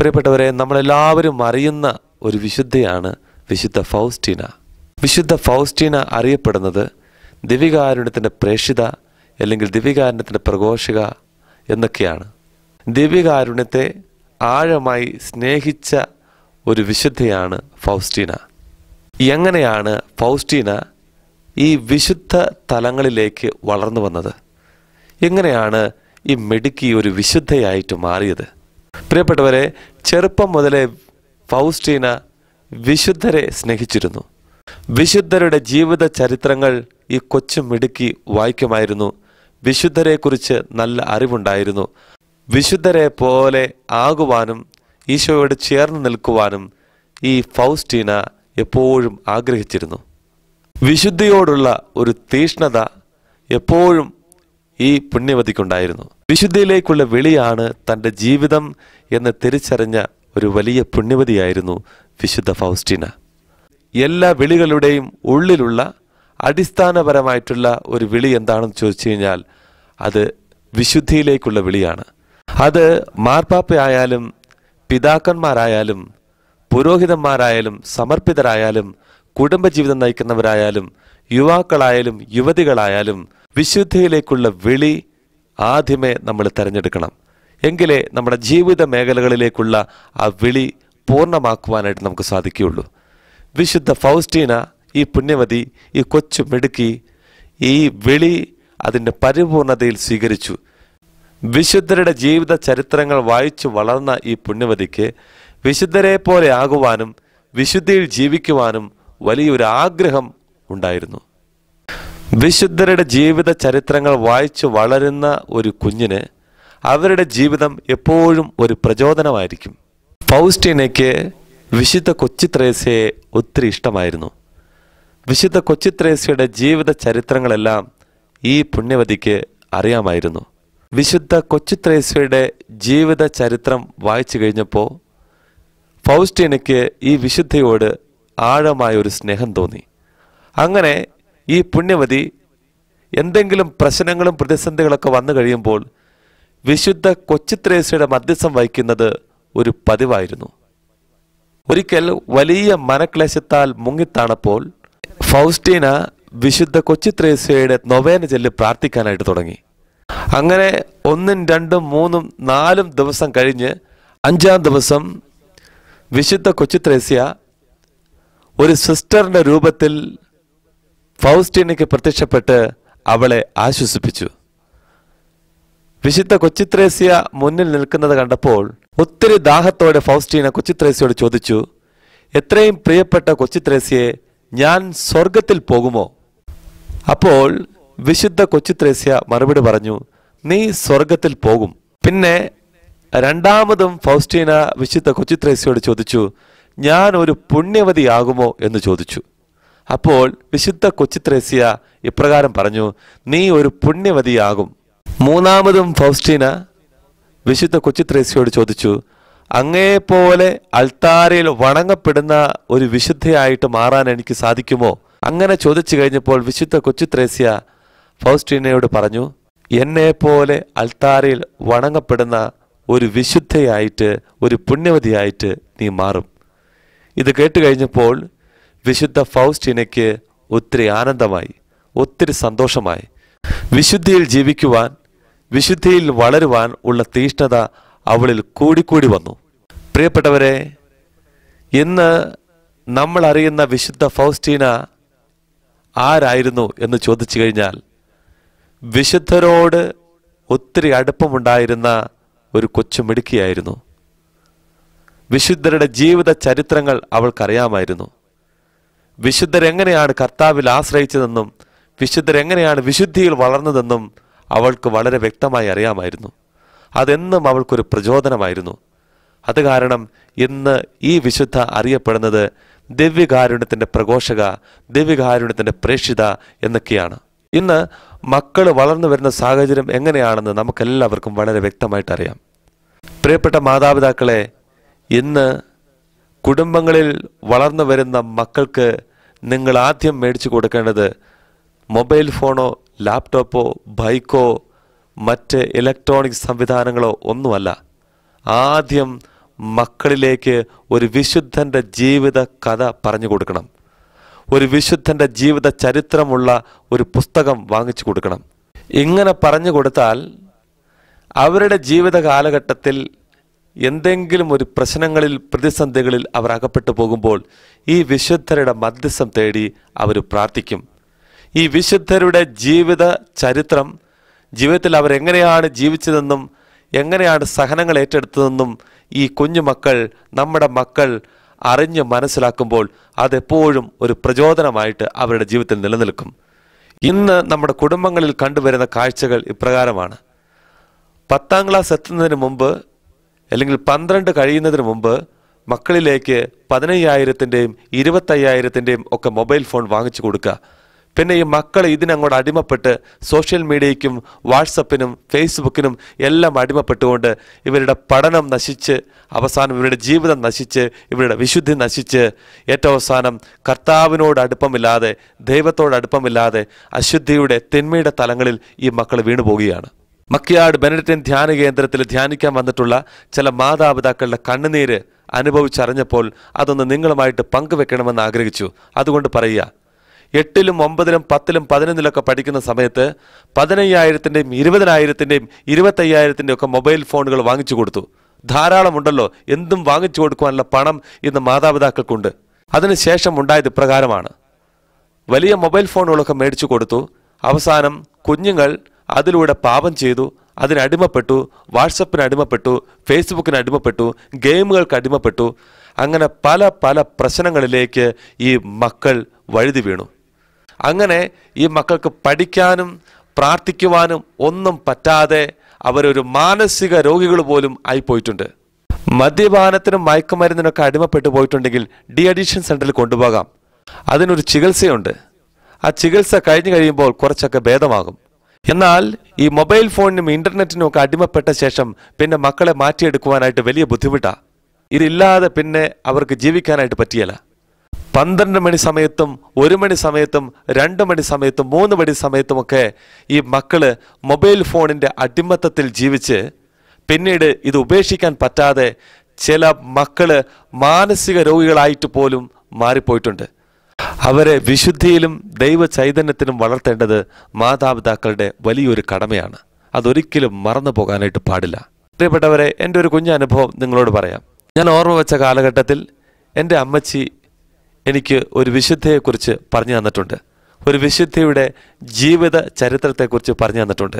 പ്രിയപ്പെട്ടവരെ നമ്മളെല്ലാവരും അറിയുന്ന ഒരു വിശുദ്ധയാണ് വിശുദ്ധ ഫൗസ്റ്റീന. വിശുദ്ധ ഫൗസ്റ്റീന അറിയപ്പെടുന്നത് ദിവികാരുണ്യത്തിന്റെ പ്രേക്ഷിത അല്ലെങ്കിൽ ദിവികാരുണ്യത്തിന്റെ പ്രഘോഷിക എന്നൊക്കെയാണ്. ദിവ്യകാരുണ്യത്തെ ആഴമായി സ്നേഹിച്ച ഒരു വിശുദ്ധയാണ് ഫൗസ്റ്റീന. എങ്ങനെയാണ് ഫൗസ്റ്റീന ഈ വിശുദ്ധ തലങ്ങളിലേക്ക് വളർന്നു വന്നത്? എങ്ങനെയാണ് ഈ മെടുക്കി ഒരു വിശുദ്ധയായിട്ട് മാറിയത്? പ്രിയപ്പെട്ടവരെ ചെറുപ്പം മുതലേ ഫൗസ്റ്റീന വിശുദ്ധരെ സ്നേഹിച്ചിരുന്നു. വിശുദ്ധരുടെ ജീവിത ചരിത്രങ്ങൾ ഈ കൊച്ചു മിടുക്കി വായിക്കുമായിരുന്നു. വിശുദ്ധരെക്കുറിച്ച് നല്ല അറിവുണ്ടായിരുന്നു. വിശുദ്ധരെ പോലെ ആകുവാനും ഈശോയോട് ചേർന്ന് നിൽക്കുവാനും ഈ ഫൗസ്റ്റീന എപ്പോഴും ആഗ്രഹിച്ചിരുന്നു. വിശുദ്ധിയോടുള്ള ഒരു തീഷ്ണത എപ്പോഴും ഈ പുണ്യവതിക്കുണ്ടായിരുന്നു. വിശുദ്ധിയിലേക്കുള്ള വിളിയാണ് തന്റെ ജീവിതം എന്ന് തിരിച്ചറിഞ്ഞ ഒരു വലിയ പുണ്യവതിയായിരുന്നു വിശുദ്ധ ഫൗസ്റ്റീന. എല്ലാ വിളികളുടെയും ഉള്ളിലുള്ള അടിസ്ഥാനപരമായിട്ടുള്ള ഒരു വിളി എന്താണെന്ന് ചോദിച്ചു കഴിഞ്ഞാൽ അത് വിശുദ്ധിയിലേക്കുള്ള വിളിയാണ്. അത് മാർപ്പാപ്പയായാലും പിതാക്കന്മാരായാലും പുരോഹിതന്മാരായാലും സമർപ്പിതരായാലും കുടുംബജീവിതം നയിക്കുന്നവരായാലും യുവാക്കളായാലും യുവതികളായാലും വിശുദ്ധിയിലേക്കുള്ള വിളി ആദ്യമേ നമ്മൾ തിരഞ്ഞെടുക്കണം. എങ്കിലേ നമ്മുടെ ജീവിത മേഖലകളിലേക്കുള്ള ആ വിളി പൂർണമാക്കുവാനായിട്ട് നമുക്ക് സാധിക്കുകയുള്ളൂ. വിശുദ്ധ ഫൗസ്റ്റീന ഈ പുണ്യവതി ഈ കൊച്ചു മിടുക്കി ഈ വിളി അതിന്റെ പരിപൂർണതയിൽ സ്വീകരിച്ചു. വിശുദ്ധരുടെ ജീവിത ചരിത്രങ്ങൾ വായിച്ചു വളർന്ന ഈ പുണ്യവതിക്ക് വിശുദ്ധരെ പോലെ ആകുവാനും വിശുദ്ധിയിൽ ജീവിക്കുവാനും വലിയൊരു ആഗ്രഹം ഉണ്ടായിരുന്നു. വിശുദ്ധരുടെ ജീവിത ചരിത്രങ്ങൾ വായിച്ചു വളരുന്ന ഒരു കുഞ്ഞിന് അവരുടെ ജീവിതം എപ്പോഴും ഒരു പ്രചോദനമായിരിക്കും. ഫൗസ്റ്റീനയ്ക്ക് വിശുദ്ധ കൊച്ചിത്രേസ്യയെ ഒത്തിരി ഇഷ്ടമായിരുന്നു. വിശുദ്ധ കൊച്ചിത്രേസ്യയുടെ ജീവിത ചരിത്രങ്ങളെല്ലാം ഈ പുണ്യവതിക്ക് അറിയാമായിരുന്നു. വിശുദ്ധ കൊച്ചിത്രേസ്യയുടെ ജീവിത ചരിത്രം വായിച്ചു കഴിഞ്ഞപ്പോൾ ഫൗസ്റ്റീനയ്ക്ക് ഈ വിശുദ്ധയോട് ആഴമായ ഒരു സ്നേഹം തോന്നി. അങ്ങനെ ഈ പുണ്യവതി എന്തെങ്കിലും പ്രശ്നങ്ങളും പ്രതിസന്ധികളൊക്കെ വന്നു കഴിയുമ്പോൾ വിശുദ്ധ കൊച്ചിത്രേസയുടെ മധ്യസ്ഥം വഹിക്കുന്നത് ഒരു പതിവായിരുന്നു. ഒരിക്കൽ വലിയ മനക്ലേശത്താൽ മുങ്ങിത്താണപ്പോൾ ഫൗസ്റ്റീന വിശുദ്ധ കൊച്ചിത്രേസയുടെ നൊവേന ചെല്ല് പ്രാർത്ഥിക്കാനായിട്ട് തുടങ്ങി. അങ്ങനെ ഒന്നും രണ്ടും മൂന്നും നാലും ദിവസം കഴിഞ്ഞ് അഞ്ചാം ദിവസം വിശുദ്ധ കൊച്ചിത്രേസ്യ ഒരു സിസ്റ്ററിന്റെ രൂപത്തിൽ ഫൗസ്റ്റീനയ്ക്ക് പ്രത്യക്ഷപ്പെട്ട് അവളെ ആശ്വസിപ്പിച്ചു. വിശുദ്ധ കൊച്ചിത്രേസ്യ മുന്നിൽ നിൽക്കുന്നത് കണ്ടപ്പോൾ ഒത്തിരി ദാഹത്തോടെ ഫൗസ്റ്റീന കൊച്ചിത്രേസ്യയോട് ചോദിച്ചു എത്രയും പ്രിയപ്പെട്ട കൊച്ചിത്രേസ്യയെ ഞാൻ സ്വർഗത്തിൽ പോകുമോ? അപ്പോൾ വിശുദ്ധ കൊച്ചിത്രേസ്യ മറുപടി പറഞ്ഞു നീ സ്വർഗത്തിൽ പോകും. പിന്നെ രണ്ടാമതും ഫൗസ്റ്റീന വിശുദ്ധ കൊച്ചിത്രേസ്യയോട് ചോദിച്ചു ഞാൻ ഒരു പുണ്യവതിയാകുമോ? എന്ന് ചോദിച്ചു. അപ്പോൾ വിശുദ്ധ കൊച്ചിത്രേസ്യ ഇപ്രകാരം പറഞ്ഞു നീ ഒരു പുണ്യവതിയാകും. മൂന്നാമതും ഫൗസ്റ്റീന വിശുദ്ധ കൊച്ചിത്രേസ്യയോട് ചോദിച്ചു അങ്ങേപോലെ അൾത്താരയിൽ വണങ്ങപ്പെടുന്ന ഒരു വിശുദ്ധയായിട്ട് മാറാൻ എനിക്ക് സാധിക്കുമോ? അങ്ങനെ ചോദിച്ചു കഴിഞ്ഞപ്പോൾ വിശുദ്ധ കൊച്ചിത്രേസ്യ ഫൗസ്റ്റീനയോട് പറഞ്ഞു എന്നെ പോലെ അൾത്താരയിൽ വണങ്ങപ്പെടുന്ന ഒരു വിശുദ്ധയായിട്ട് ഒരു പുണ്യവതിയായിട്ട് നീ മാറും. ഇത് കേട്ട് കഴിഞ്ഞപ്പോൾ വിശുദ്ധ ഫൗസ്റ്റിനയ്ക്ക് ഒത്തിരി ആനന്ദമായി ഒത്തിരി സന്തോഷമായി. വിശുദ്ധിയിൽ ജീവിക്കുവാൻ വിശുദ്ധിയിൽ വളരുവാൻ ഉള്ള തീഷ്ണത അവളിൽ കൂടിക്കൂടി വന്നു. പ്രിയപ്പെട്ടവരെ ഇന്ന് നമ്മൾ അറിയുന്ന വിശുദ്ധ ഫൗസ്റ്റീന ആരായിരുന്നു എന്ന് ചോദിച്ചു കഴിഞ്ഞാൽ വിശുദ്ധരോട് ഒത്തിരി അടുപ്പമുണ്ടായിരുന്ന ഒരു കൊച്ചു മിടുക്കിയായിരുന്നു. വിശുദ്ധരുടെ ജീവിത ചരിത്രങ്ങൾ അവൾക്കറിയാമായിരുന്നു. വിശുദ്ധരെങ്ങനെയാണ് കർത്താവിൽ ആശ്രയിച്ചതെന്നും വിശുദ്ധരെങ്ങനെയാണ് വിശുദ്ധിയിൽ വളർന്നതെന്നും അവൾക്ക് വളരെ വ്യക്തമായി അറിയാമായിരുന്നു. അതെന്നും അവൾക്കൊരു പ്രചോദനമായിരുന്നു. അത് കാരണം ഇന്ന് ഈ വിശുദ്ധ അറിയപ്പെടുന്നത് ദിവ്യകാരുണ്യത്തിന്റെ പ്രഘോഷക ദിവ്യകാരുണ്യത്തിന്റെ പ്രേക്ഷിത എന്നൊക്കെയാണ്. ഇന്ന് മക്കൾ വളർന്നു വരുന്ന സാഹചര്യം എങ്ങനെയാണെന്ന് നമുക്കെല്ലാവർക്കും വളരെ വ്യക്തമായിട്ട് അറിയാം. പ്രിയപ്പെട്ട മാതാപിതാക്കളെ ഇന്ന് കുടുംബങ്ങളിൽ വളർന്നു വരുന്ന മക്കൾക്ക് നിങ്ങൾ ആദ്യം മേടിച്ചു കൊടുക്കേണ്ടത് മൊബൈൽ ഫോണോ ലാപ്ടോപ്പോ ബൈക്കോ മറ്റ് ഇലക്ട്രോണിക് സംവിധാനങ്ങളോ ഒന്നുമല്ല. ആദ്യം മക്കളിലേക്ക് ഒരു വിശുദ്ധന്റെ ജീവിത കഥ പറഞ്ഞു കൊടുക്കണം. ഒരു വിശുദ്ധന്റെ ജീവിത ചരിത്രമുള്ള ഒരു പുസ്തകം വാങ്ങിച്ചു കൊടുക്കണം. ഇങ്ങനെ പറഞ്ഞു കൊടുത്താൽ അവരുടെ ജീവിത കാലഘട്ടത്തിൽ എന്തെങ്കിലും ഒരു പ്രശ്നങ്ങളിൽ പ്രതിസന്ധികളിൽ അവർ അകപ്പെട്ടു പോകുമ്പോൾ ഈ വിശുദ്ധരുടെ മധ്യസ്ഥം തേടി അവർ പ്രാർത്ഥിക്കും. ഈ വിശുദ്ധരുടെ ജീവിത ചരിത്രം ജീവിതത്തിൽ അവരെങ്ങനെയാണ് ജീവിച്ചതെന്നും എങ്ങനെയാണ് സഹനങ്ങൾ ഏറ്റെടുത്തതെന്നും ഈ കുഞ്ഞു മക്കൾ നമ്മുടെ മക്കൾ അറിഞ്ഞ് മനസ്സിലാക്കുമ്പോൾ അതെപ്പോഴും ഒരു പ്രചോദനമായിട്ട് അവരുടെ ജീവിതത്തിൽ നിലനിൽക്കും. ഇന്ന് നമ്മുടെ കുടുംബങ്ങളിൽ കണ്ടുവരുന്ന കാഴ്ചകൾ ഇപ്രകാരമാണ്. പത്താം ക്ലാസ് എത്തുന്നതിന് മുമ്പ് അല്ലെങ്കിൽ പന്ത്രണ്ട് കഴിയുന്നതിന് മുമ്പ് മക്കളിലേക്ക് പതിനയ്യായിരത്തിന്റെയും ഇരുപത്തയ്യായിരത്തിന്റെയും ഒക്കെ മൊബൈൽ ഫോൺ വാങ്ങിച്ചു കൊടുക്കുക. പിന്നെ ഈ മക്കൾ ഇതിനങ്ങോട്ട് അടിമപ്പെട്ട് സോഷ്യൽ മീഡിയയ്ക്കും വാട്സപ്പിനും ഫേസ്ബുക്കിനും എല്ലാം അടിമപ്പെട്ടുകൊണ്ട് ഇവരുടെ പഠനം നശിച്ച് അവസാനം ഇവരുടെ ജീവിതം നശിച്ച് ഇവരുടെ വിശുദ്ധി നശിച്ച് ഏറ്റവും അവസാനം കർത്താവിനോട് അടുപ്പമില്ലാതെ ദൈവത്തോട് അടുപ്പമില്ലാതെ അശുദ്ധിയുടെ തിന്മയുടെ തലങ്ങളിൽ ഈ മക്കൾ വീണു പോവുകയാണ് മക്കിയാട് ബെനഡിറ്റൻ ധ്യാന കേന്ദ്രത്തിൽ ധ്യാനിക്കാൻ വന്നിട്ടുള്ള ചില മാതാപിതാക്കളുടെ കണ്ണുനീര് അനുഭവിച്ചറിഞ്ഞപ്പോൾ അതൊന്ന് നിങ്ങളുമായിട്ട് പങ്കുവെക്കണമെന്ന് ആഗ്രഹിച്ചു. അതുകൊണ്ട് പറയുക എട്ടിലും ഒമ്പതിലും പത്തിലും പതിനൊന്നിലൊക്കെ പഠിക്കുന്ന സമയത്ത് പതിനയ്യായിരത്തിന്റെയും ഇരുപതിനായിരത്തിന്റെയും ഇരുപത്തയ്യായിരത്തിന്റെയും ഒക്കെ മൊബൈൽ ഫോണുകൾ വാങ്ങിച്ചു കൊടുത്തു. ധാരാളമുണ്ടല്ലോ എന്തും വാങ്ങിച്ചു കൊടുക്കുവാനുള്ള പണം ഇന്ന് മാതാപിതാക്കൾക്കുണ്ട്. അതിനുശേഷം ഉണ്ടായത് ഇപ്രകാരമാണ്. വലിയ മൊബൈൽ ഫോണുകളൊക്കെ മേടിച്ചു കൊടുത്തു. അവസാനം കുഞ്ഞുങ്ങൾ അതിലൂടെ പാപം ചെയ്തു അതിനടിമപ്പെട്ടു വാട്സപ്പിന് അടിമപ്പെട്ടു ഫേസ്ബുക്കിന് അടിമപ്പെട്ടു ഗെയിമുകൾക്ക് അടിമപ്പെട്ടു. അങ്ങനെ പല പല പ്രശ്നങ്ങളിലേക്ക് ഈ മക്കൾ വഴുതി വീണു. അങ്ങനെ ഈ മക്കൾക്ക് പഠിക്കാനും പ്രാർത്ഥിക്കുവാനും ഒന്നും പറ്റാതെ അവരൊരു മാനസിക രോഗികൾ പോലും ആയിപ്പോയിട്ടുണ്ട്. മദ്യപാനത്തിനും മയക്കുമരുന്നിനൊക്കെ അടിമപ്പെട്ടു പോയിട്ടുണ്ടെങ്കിൽ ഡി അഡിക്ഷൻ സെന്ററിൽ കൊണ്ടുപോകാം. അതിനൊരു ചികിത്സയുണ്ട്. ആ ചികിത്സ കഴിഞ്ഞു കഴിയുമ്പോൾ കുറച്ചൊക്കെ ഭേദമാകും. എന്നാൽ ഈ മൊബൈൽ ഫോണിനും ഇന്റർനെറ്റിനും ഒക്കെ അടിമപ്പെട്ട ശേഷം പിന്നെ മക്കളെ മാറ്റിയെടുക്കുവാനായിട്ട് വലിയ ബുദ്ധിമുട്ടാ. ഇതില്ലാതെ പിന്നെ അവർക്ക് ജീവിക്കാനായിട്ട് പറ്റിയല്ല. പന്ത്രണ്ട് മണി സമയത്തും ഒരു മണി സമയത്തും രണ്ട് മണി സമയത്തും മൂന്ന് മണി സമയത്തുമൊക്കെ ഈ മക്കൾ മൊബൈൽ ഫോണിന്റെ അടിമത്തത്തിൽ ജീവിച്ച് പിന്നീട് ഇത് ഉപേക്ഷിക്കാൻ പറ്റാതെ ചില മക്കൾ മാനസിക രോഗികളായിട്ട് പോലും മാറിപ്പോയിട്ടുണ്ട്. അവരെ വിശുദ്ധിയിലും ദൈവ ചൈതന്യത്തിലും വളർത്തേണ്ടത് മാതാപിതാക്കളുടെ വലിയൊരു കടമയാണ്. അതൊരിക്കലും മറന്നു പോകാനായിട്ട് പാടില്ല. പ്രിയപ്പെട്ടവരെ എന്റെ ഒരു കുഞ്ഞു അനുഭവം നിങ്ങളോട് പറയാം. ഞാൻ ഓർമ്മ വെച്ച കാലഘട്ടത്തിൽ എന്റെ അമ്മച്ചി എനിക്ക് ഒരു വിശുദ്ധയെക്കുറിച്ച് പറഞ്ഞു തന്നിട്ടുണ്ട്. ഒരു വിശുദ്ധിയുടെ ജീവിത ചരിത്രത്തെക്കുറിച്ച് പറഞ്ഞു തന്നിട്ടുണ്ട്.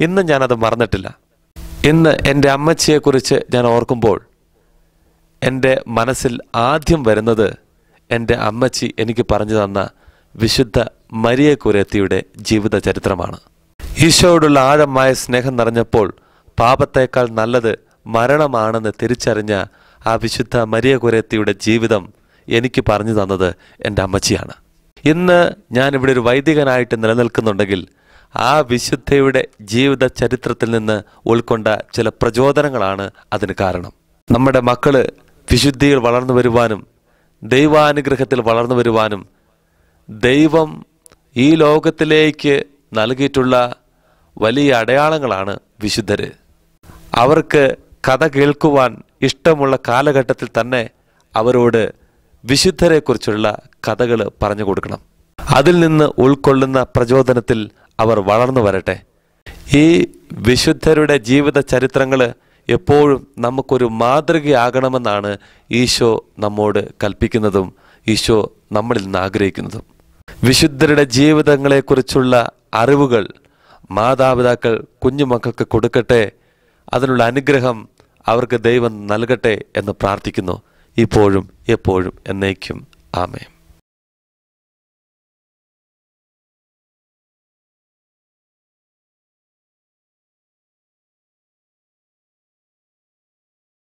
ഇന്നും ഞാനത് മറന്നിട്ടില്ല. ഇന്ന് എന്റെ അമ്മച്ചിയെക്കുറിച്ച് ഞാൻ ഓർക്കുമ്പോൾ എന്റെ മനസ്സിൽ ആദ്യം വരുന്നത് എന്റെ അമ്മച്ചി എനിക്ക് പറഞ്ഞു തന്ന വിശുദ്ധ മരിയ കുരത്തിയുടെ ജീവിത ചരിത്രമാണ് ഈശോയോടുള്ള ആഴമായ സ്നേഹം നിറഞ്ഞപ്പോൾ പാപത്തേക്കാൾ നല്ലത് മരണമാണെന്ന് തിരിച്ചറിഞ്ഞ ആ വിശുദ്ധ മരിയ കുരത്തിയുടെ ജീവിതം എനിക്ക് പറഞ്ഞു തന്നത് എന്റെ അമ്മച്ചിയാണ്. ഇന്ന് ഞാനിവിടെ ഒരു വൈദികനായിട്ട് നിലനിൽക്കുന്നുണ്ടെങ്കിൽ ആ വിശുദ്ധയുടെ ജീവിത ചരിത്രത്തിൽ നിന്ന് ഉൾക്കൊണ്ട ചില പ്രചോദനങ്ങളാണ് അതിന് കാരണം. നമ്മുടെ മക്കൾ വിശുദ്ധിയിൽ വളർന്നു വരുവാനും ദൈവാനുഗ്രഹത്തിൽ വളർന്നു വരുവാനും ദൈവം ഈ ലോകത്തിലേക്ക് നൽകിയിട്ടുള്ള വലിയ അടയാളങ്ങളാണ് വിശുദ്ധര്. അവർക്ക് കഥ കേൾക്കുവാൻ ഇഷ്ടമുള്ള കാലഘട്ടത്തിൽ തന്നെ അവരോട് വിശുദ്ധരെക്കുറിച്ചുള്ള കഥകൾ പറഞ്ഞു കൊടുക്കണം. അതിൽ നിന്ന് ഉൾക്കൊള്ളുന്ന പ്രചോദനത്തിൽ അവർ വളർന്നു വരട്ടെ. ഈ വിശുദ്ധരുടെ ജീവിത ചരിത്രങ്ങൾ എപ്പോഴും നമുക്കൊരു മാതൃകയാകണമെന്നാണ് ഈശോ നമ്മോട് കൽപ്പിക്കുന്നതും ഈശോ നമ്മളിൽ നിന്ന് ആഗ്രഹിക്കുന്നതും. വിശുദ്ധരുടെ ജീവിതങ്ങളെക്കുറിച്ചുള്ള അറിവുകൾ മാതാപിതാക്കൾ കുഞ്ഞുമക്കൾക്ക് കൊടുക്കട്ടെ അതിനുള്ള അനുഗ്രഹം അവർക്ക് ദൈവം നൽകട്ടെ എന്ന് പ്രാർത്ഥിക്കുന്നു. ഇപ്പോഴും എപ്പോഴും എന്നേക്കും. ആമേ